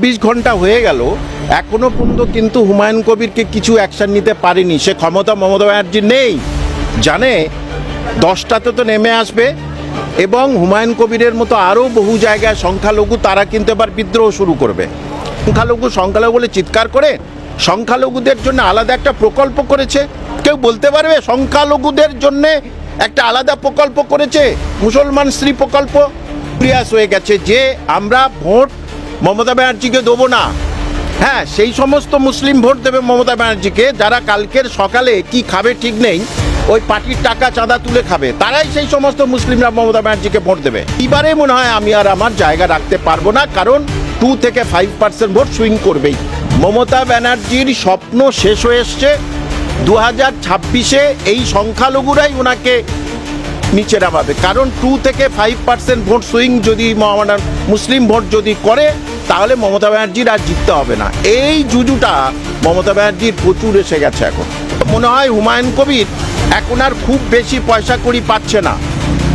চব্বিশ ঘণ্টা হয়ে গেল, এখনও পর্যন্ত কিন্তু হুমায়ুন কবিরকে কিছু অ্যাকশন নিতে পারেনি। সে ক্ষমতা মমতা ব্যানার্জি নেই। জানে, দশটাতে তো নেমে আসবে এবং হুমায়ুন কবিরের মতো আরও বহু জায়গায় সংখ্যালঘু তারা কিন্তু এবার বিদ্রোহ শুরু করবে। সংখ্যালঘু সংখ্যালঘু বলে চিৎকার করে সংখ্যালঘুদের জন্য আলাদা একটা প্রকল্প করেছে। কেউ বলতে পারবে সংখ্যালঘুদের জন্য একটা আলাদা প্রকল্প করেছে? মুসলমান স্ত্রী প্রকল্প? প্রয়াস হয়ে গেছে যে আমরা ভোট মমতা ব্যানার্জিকে দেবো না। হ্যাঁ সেই সমস্ত মুসলিম ভোট দেবে মমতা ব্যানার্জিকে, যারা কালকের সকালে কি খাবে ঠিক নেই, ওই পার্টির টাকা চাঁদা তুলে খাবে, তারাই সেই সমস্ত মুসলিমরা মমতা ব্যানার্জিকে ভোট দেবে। এবারে মনে হয় আমি আর আমার জায়গা রাখতে পারব না, কারণ টু থেকে ফাইভ পার্সেন্ট ভোট সুইং করবেই। মমতা ব্যানার্জির স্বপ্ন শেষ হয়ে এসছে দু হাজার ছাব্বিশে এই সংখ্যালঘুরাই ওনাকে নিচে নামাবে। কারণ টু থেকে ফাইভ পার্সেন্ট ভোট সুইং যদি মুসলিম ভোট যদি করে তাহলে মমতা ব্যানার্জির আর জিততে হবে না। এই জুজুটা মমতা ব্যানার্জির প্রচুর এসে গেছে এখন। মনে হয় হুমায়ুন কবির এখন আর খুব বেশি পয়সা করি পাচ্ছে না।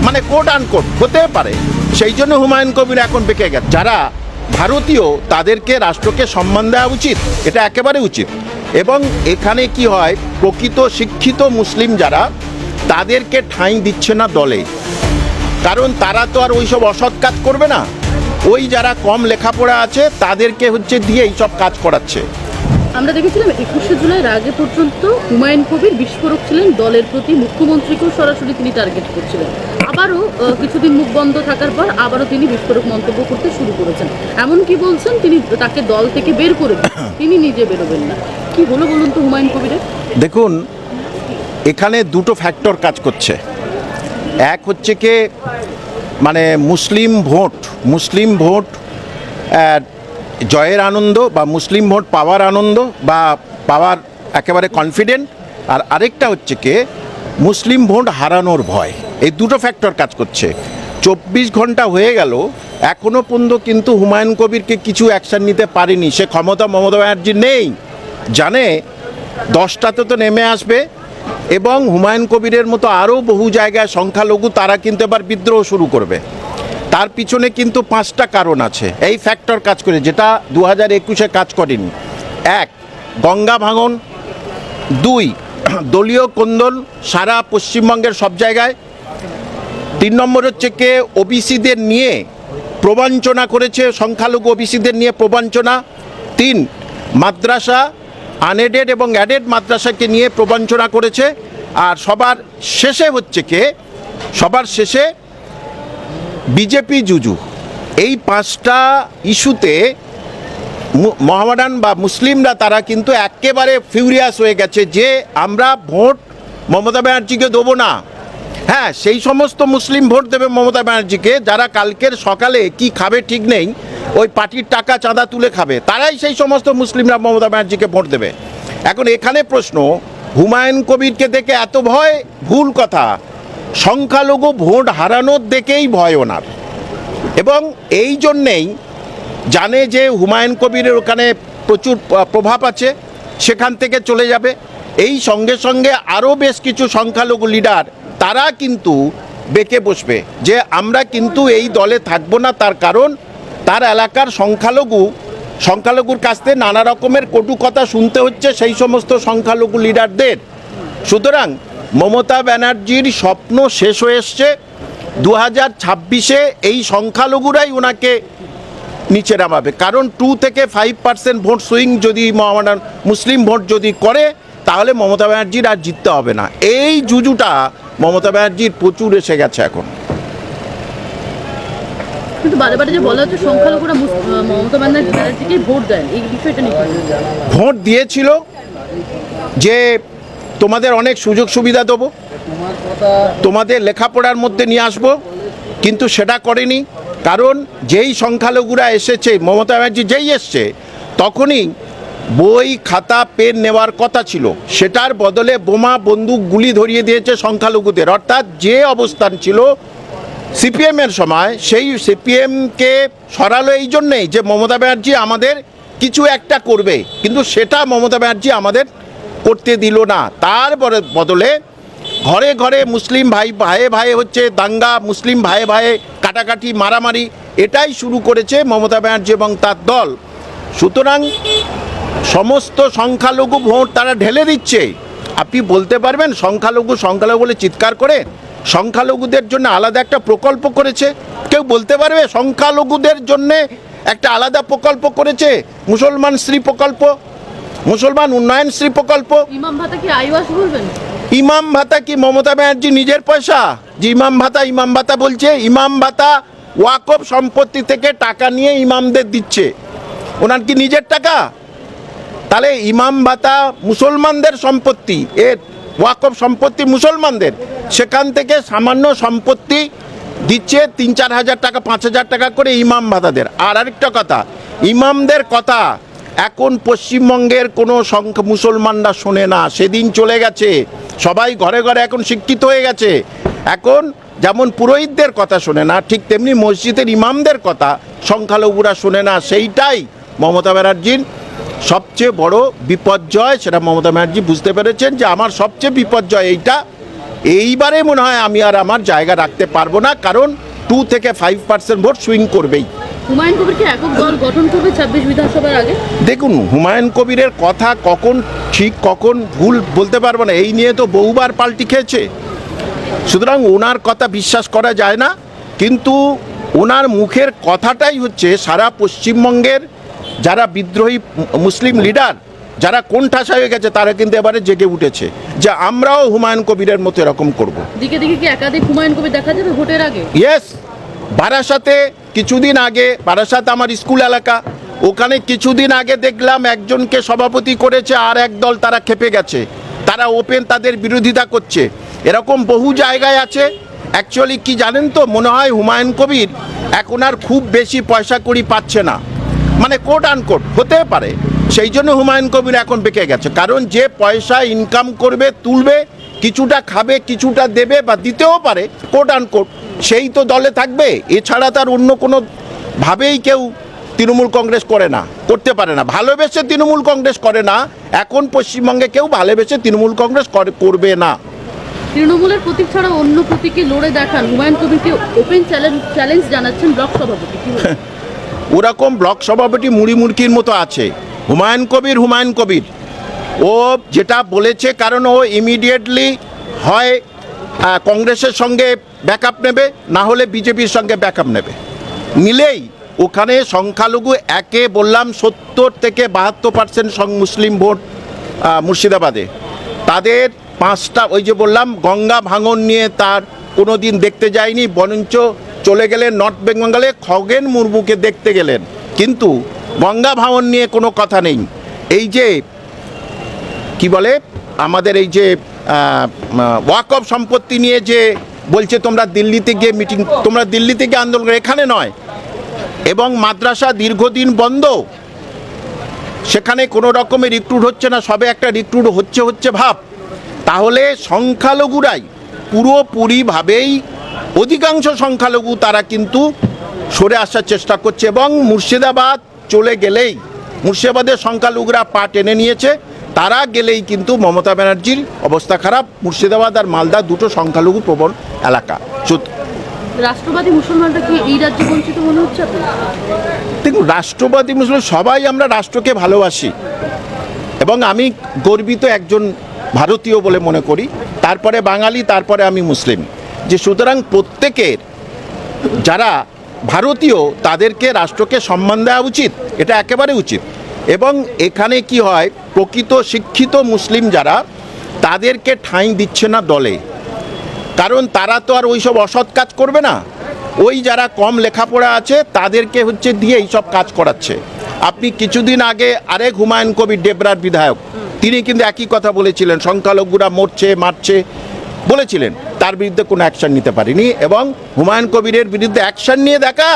মানে কোট আন কোট হতে পারে। সেই জন্য হুমায়ুন কবির এখন বেঁকে গেছে। যারা ভারতীয়, তাদেরকে রাষ্ট্রকে সম্মান দেওয়া উচিত, এটা একেবারে উচিত। এবং এখানে কি হয়, প্রকৃত শিক্ষিত মুসলিম যারা, তাদেরকে ঠাঁই দিচ্ছে না দলে। কারণ তারা তো আর ওইসব অসৎ কাজ করবে না। ওই যারা কম লেখাপড়া আছে তাদেরকে হচ্ছে দিয়ে এইসব কাজ করাচ্ছে। আমরা দেখেছিলাম একুশে জুলাইয়ের আগে পর্যন্ত হুমায়ুন কবির বিস্ফোরক ছিলেন দলের প্রতি। মুখ্যমন্ত্রীকেও সরাসরি তিনি টার্গেট করছিলেন। আবারও কিছুদিন মুখ বন্ধ থাকার পর আবারও তিনি বিস্ফোরক মন্তব্য করতে শুরু করেছেন। এমন কি বলছেন তিনি তাকে দল থেকে বের করে। তিনি নিজে বেরোবেন না। কি হলো বলুন তো হুমায়ুন কবিরের? দেখুন এখানে দুটো ফ্যাক্টর কাজ করছে। এক হচ্ছে কি মানে মুসলিম ভোট মুসলিম ভোট জয়ের আনন্দ বা মুসলিম ভোট পাওয়ার আনন্দ বা পাওয়ার একেবারে কনফিডেন্ট আর আরেকটা হচ্ছে কে, মুসলিম ভোট হারানোর ভয়, এই দুটো ফ্যাক্টর কাজ করছে। চব্বিশ ঘণ্টা হয়ে গেল এখনও পর্যন্ত কিন্তু হুমায়ুন কবিরকে কিছু অ্যাকশন নিতে পারেনি। সে ক্ষমতা মমতা ব্যানার্জি নেই। জানে, দশটাতে তো নেমে আসবে। এবং হুমায়ুন কবিরের মতো আরও বহু জায়গায় সংখ্যালঘু তারা কিন্তু এবার বিদ্রোহ শুরু করবে। তার পিছনে কিন্তু পাঁচটা কারণ আছে। এই ফ্যাক্টর কাজ করে, যেটা দু হাজার একুশে কাজ করেনি। এক, গঙ্গা ভাঙন। দুই, দলীয় কোন্দল সারা পশ্চিমবঙ্গের সব জায়গায়। তিন নম্বর হচ্ছে কে? ওবিসিদের নিয়ে প্রবঞ্চনা করেছে, সংখ্যালঘু ওবিসিদের নিয়ে প্রবঞ্চনা। তিন, মাদ্রাসা আনএডেড এবং অ্যাডেড মাদ্রাসাকে নিয়ে প্রবঞ্চনা করেছে। আর সবার শেষে হচ্ছে কে? সবার শেষে বিজেপি জুজু। এই পাঁচটা ইস্যুতে মহামেডান বা মুসলিমরা তারা কিন্তু একেবারে ফিউরিয়াস হয়ে গেছে যে আমরা ভোট মমতা ব্যানার্জিকে দেবো না। হ্যাঁ সেই সমস্ত মুসলিম ভোট দেবে মমতা ব্যানার্জিকে, যারা কালকের সকালে কি খাবে ঠিক নেই ওই পার্টির টাকা চাঁদা তুলে খাবে। তারাই সেই সমস্ত মুসলিমরা মমতা ব্যানার্জিকে ভোট দেবে। এখন এখানে প্রশ্ন, হুমায়ুন কবিরকে দেখে এত ভয়? ভুল কথা। সংখ্যালঘু ভোট হারানোর দেখেই ভয় ওনার। এবং এই জন্যেই জানে যে হুমায়ুন কবিরের ওখানে প্রচুর প্রভাব আছে, সেখান থেকে চলে যাবে। এই সঙ্গে সঙ্গে আরও বেশ কিছু সংখ্যালঘু লিডার, তারা কিন্তু বেঁকে বসবে যে আমরা কিন্তু এই দলে থাকব না, তার কারণ তার এলাকার সংখ্যালঘু, সংখ্যালঘুর কাছ থেকে নানা রকমের কটু কথা শুনতে হচ্ছে সেই সমস্ত সংখ্যালঘু লিডারদের সুতরাং মমতা ব্যানার্জির স্বপ্ন শেষ হয়ে এসছে। দু হাজার ছাব্বিশে এই সংখ্যালঘুরাই ওনাকে নিচে নামাবে। কারণ টু থেকে ফাইভ পার্সেন্ট ভোট সুইং যদি মহামাডান মুসলিম ভোট যদি করে, তাহলে মমতা ব্যানার্জির আর জিততে হবে না। এই জুজুটা মমতা ব্যানার্জির প্রচুর এসে গেছে এখন। কিন্তু যে বলা হচ্ছে সংখ্যালঘুরা মমতা ভোট দেন, এই বিষয়টা নিয়ে ভোট দিয়েছিল যে তোমাদের অনেক সুযোগ সুবিধা দেবো, তোমাদের লেখাপড়ার মধ্যে নিয়ে আসব, কিন্তু সেটা করেনি। কারণ যেই সংখ্যালঘুরা এসেছে, মমতা ব্যানার্জি যেই এসছে, তখনই বই, খাতা, পেন নেওয়ার কথা ছিল। সেটার বদলে বোমা, বন্দুক, গুলি ধরিয়ে দিয়েছে সংখ্যালঘুদের। অর্থাৎ যে অবস্থান ছিল সিপিএমের সময় সেই সিপিএমকে সরালো এই জন্যেই যে মমতা ব্যানার্জি আমাদের কিছু একটা করবে, কিন্তু সেটা মমতা ব্যানার্জি আমাদের করতে দিল না। তার বদলে ঘরে ঘরে মুসলিম ভাই, ভাইয়ে ভাইয়ে হচ্ছে দাঙ্গা, মুসলিম ভাইয়ে ভাইয়ে কাটাকাটি, মারামারি, এটাই শুরু করেছে মমতা ব্যানার্জি এবং তার দল। সুতরাং সমস্ত সংখ্যালঘু ভোট তারা ঢেলে দিচ্ছে। আপনি বলতে পারবেন সংখ্যালঘু সংখ্যালঘু বলে চিৎকার করে সংখ্যালঘুদের জন্য আলাদা একটা প্রকল্প করেছে। কেউ বলতে পারবে সংখ্যালঘুদের জন্য একটা আলাদা প্রকল্প করেছে? মুসলমান শ্রী প্রকল্প? মুসলমান উন্নয়ন শ্রী প্রকল্প? ইমাম ভাতা কি মমতা ব্যানার্জি নিজের পয়সা? যে ইমাম ভাতা ইমাম ভাতা বলছে ইমাম ভাতা ওয়াকফ সম্পত্তি থেকে টাকা নিয়ে ইমামদের দিচ্ছে। ওনার কি নিজের টাকা? তাহলে ইমাম ভাতা মুসলমানদের সম্পত্তি এ ওয়াকফ সম্পত্তি মুসলমানদের। সেখান থেকে সামান্য সম্পত্তি দিচ্ছে তিন চার হাজার টাকা, পাঁচ হাজার টাকা করে ইমাম ভাতাদের আর আরেকটা কথা, ইমামদের কথা এখন পশ্চিমবঙ্গের কোনো সংখ্যা মুসলমানরা শোনে না। সেদিন চলে গেছে, সবাই ঘরে ঘরে এখন শিক্ষিত হয়ে গেছে। এখন যেমন পুরোহিতদের কথা শোনে না, ঠিক তেমনি মসজিদের ইমামদের কথা সংখ্যালঘুরা শোনে না। সেইটাই মমতা ব্যানার্জির সবচেয়ে বড় বিপর্যয় সেটা মমতা ব্যানার্জি বুঝতে পেরেছেন যে আমার সবচেয়ে বিপর্যয় এইটা। এইবারে মনে হয় আমি আর আমার জায়গা রাখতে পারব না কারণ টু থেকে ফাইভ পার্সেন্ট ভোট সুইং করবেই। হুমায়ুন কবির কি একক দল গঠন করবে ছাব্বিশ বিধানসভার আগে? দেখুন হুমায়ুন কবিরের কথা কখন ঠিক কখন ভুল বলতে পারব না এই নিয়ে তো বহুবার পাল্টি খেয়েছে। সুতরাং ওনার কথা বিশ্বাস করা যায় না কিন্তু ওনার মুখের কথাটাই হচ্ছে সারা পশ্চিমবঙ্গের যারা বিদ্রোহী মুসলিম লিডার যারা কোণঠাসা হয়ে গেছে তারা কিন্তু এবারে জেগে উঠেছে যে আমরাও হুমায়ুন কবিরের মতো এরকম করব। দিকে দিকে কি একাধিক হুমায়ুন কবির দেখা যাবে ভোটের আগে? ইয়েস বারাসাতে কিছুদিন আগে বারাসাত আমার স্কুল এলাকা ওখানে কিছুদিন আগে দেখলাম একজনকে সভাপতি করেছে আর এক দল তারা খেপে গেছে। তারা ওপেন তাদের বিরোধিতা করছে। এরকম বহু জায়গায় আছে। অ্যাকচুয়ালি কি জানেন তো মনে হয় হুমায়ুন কবির এখন আর খুব বেশি পয়সা কড়ি পাচ্ছে না। মানে কোট আনকোট হতে পারে। সেই জন্য হুমায়ুন কবির এখন বেঁকে গেছে। কারণ যে পয়সা ইনকাম করবে তুলবে কিছুটা খাবে কিছুটা দেবে বা দিতেও পারে কোট আনকোট সেই তো দলে থাকবে। এছাড়া তার অন্য কোনো ভাবেই কেউ তৃণমূল কংগ্রেস করে না করতে পারে না। ভালোবেসে তৃণমূল কংগ্রেস করে না এখন পশ্চিমবঙ্গে কেউ ভালোবেসে তৃণমূল কংগ্রেস করে- করবে না। তৃণমূলের প্রতীক ছাড়া অন্য প্রতীকে লড়ে দেখান হুমায়ুন কবিকে ওপেন চ্যালেঞ্জ চ্যালেঞ্জ জানাচ্ছেন ব্লক সভাপতি? ওরকম ব্লক সভাপতি মুড়ি মুড়কির মতো আছে। হুমায়ুন কবির হুমায়ুন কবির। ও যেটা বলেছে, কারণ ও ইমিডিয়েটলি হয় কংগ্রেসের সঙ্গে ব্যাকআপ নেবে, না হলে বিজেপির সঙ্গে ব্যাকআপ নেবে। নিলেই ওখানে সংখ্যালঘু একে বললাম সত্তর থেকে বাহাত্তর পার্সেন্ট মুসলিম ভোট মুর্শিদাবাদে। তাদের পাঁচটা, ওই যে বললাম, গঙ্গা ভাঙন নিয়ে তার কোনো দিন দেখতে যায়নি, বরঞ্চ চলে গেলেন নর্থ বেঙ্গলে, খগেন মুর্মুকে দেখতে গেলেন। কিন্তু গঙ্গা ভাঙন নিয়ে কোনো কথা নেই। এই যে, কি বলে? আমাদের এই যে ওয়াকফ সম্পত্তি নিয়ে যে বলছে, তোমরা দিল্লিতে গিয়ে মিটিং, তোমরা দিল্লিতে গিয়ে আন্দোলন এখানে নয়। এবং মাদ্রাসা দীর্ঘদিন বন্ধ। সেখানে কোনো রকমের রিক্রুট হচ্ছে না, সবে একটা রিক্রুট হচ্ছে হচ্ছে ভাব। তাহলে সংখ্যালঘুরাই পুরোপুরিভাবেই অধিকাংশ সংখ্যালঘু তারা কিন্তু সরে আসার চেষ্টা করছে এবং মুর্শিদাবাদ চলে গেলেই মুর্শিদাবাদের সংখ্যালঘুরা পা টেনে নিয়েছে তারা গেলেই কিন্তু মমতা ব্যানার্জির অবস্থা খারাপ মুর্শিদাবাদ আর মালদা দুটো সংখ্যালঘু প্রবণ এলাকা। রাষ্ট্রবাদী মুসলমানরা কি এই রাজ্যে বঞ্চিত মনে হচ্ছে দেখুন রাষ্ট্রবাদী মুসলিম সবাই আমরা রাষ্ট্রকে ভালোবাসি এবং আমি গর্বিত একজন ভারতীয় বলে মনে করি। তারপরে বাঙালি তারপরে আমি মুসলিম। যে সুতরাং প্রত্যেকের, যারা ভারতীয়, তাদেরকে রাষ্ট্রকে সম্মান দেওয়া উচিত, এটা একেবারে উচিত। এবং এখানে কি হয়, প্রকৃত শিক্ষিত মুসলিম যারা, তাদেরকে ঠাঁই দিচ্ছে না দলে। কারণ তারা তো আর ওইসব অসৎ কাজ করবে না। ওই যারা কম লেখাপড়া আছে, তাদেরকে হচ্ছে দিয়ে এইসব কাজ করাচ্ছে। আপনি কিছুদিন আগে আরেক হুমায়ুন কবির ডেবরার বিধায়ক, তিনি কিন্তু একই কথা বলেছিলেন, সংখ্যালঘুরা মরছে, মারছে। বলেছিলেন, তার বিরুদ্ধে কোনো অ্যাকশন নিতে পারিনি এবং হুমায়ুন কবিরের বিরুদ্ধে অ্যাকশন নিয়ে দেখা।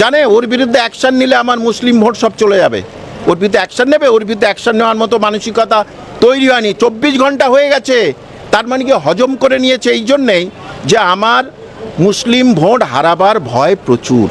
জানে, ওর বিরুদ্ধে অ্যাকশন নিলে আমার মুসলিম ভোট সব চলে যাবে। ওর বিরুদ্ধে অ্যাকশন নেবে, ওর বিরুদ্ধে অ্যাকশন নেওয়ার মতো মানসিকতা তৈরি হয়নি। চব্বিশ ঘণ্টা হয়ে গেছে। তার মানে কি হজম করে নিয়েছে এই জন্যেই যে আমার মুসলিম ভোট হারাবার ভয় প্রচুর।